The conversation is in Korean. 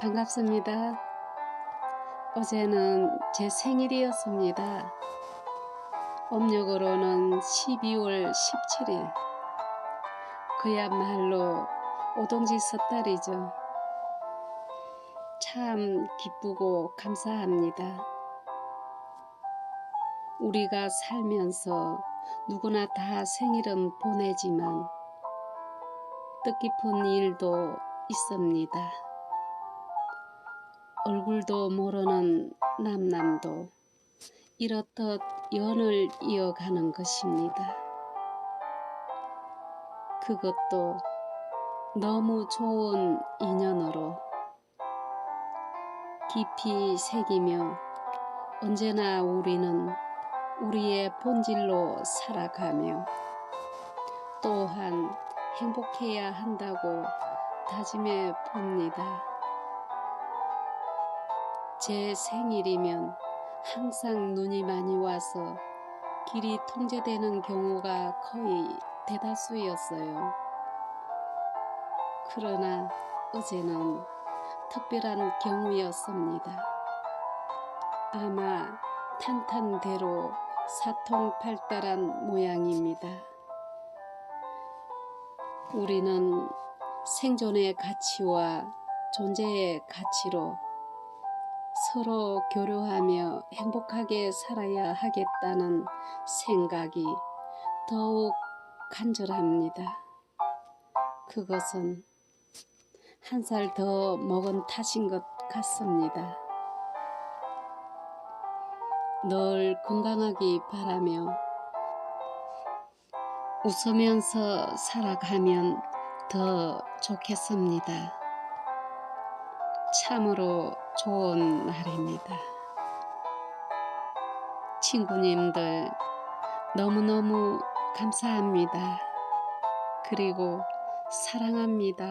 반갑습니다. 어제는 제 생일이었습니다. 음력으로는 12월 17일. 그야말로 오동지 섣달이죠. 참 기쁘고 감사합니다. 우리가 살면서 누구나 다 생일은 보내지만 뜻깊은 일도 있습니다. 얼굴도 모르는 남남도 이렇듯 연을 이어가는 것입니다. 그것도 너무 좋은 인연으로 깊이 새기며 언제나 우리는 우리의 본질로 살아가며 또한 행복해야 한다고 다짐해 봅니다. 제 생일이면 항상 눈이 많이 와서 길이 통제되는 경우가 거의 대다수였어요. 그러나 어제는 특별한 경우였습니다. 아마 탄탄대로 사통팔달한 모양입니다. 우리는 생존의 가치와 존재의 가치로 서로 교류하며 행복하게 살아야 하겠다는 생각이 더욱 간절합니다. 그것은 한 살 더 먹은 탓인 것 같습니다. 늘 건강하기 바라며 웃으면서 살아가면 더 좋겠습니다. 참으로 좋은 날입니다. 친구님들 너무너무 감사합니다. 그리고 사랑합니다.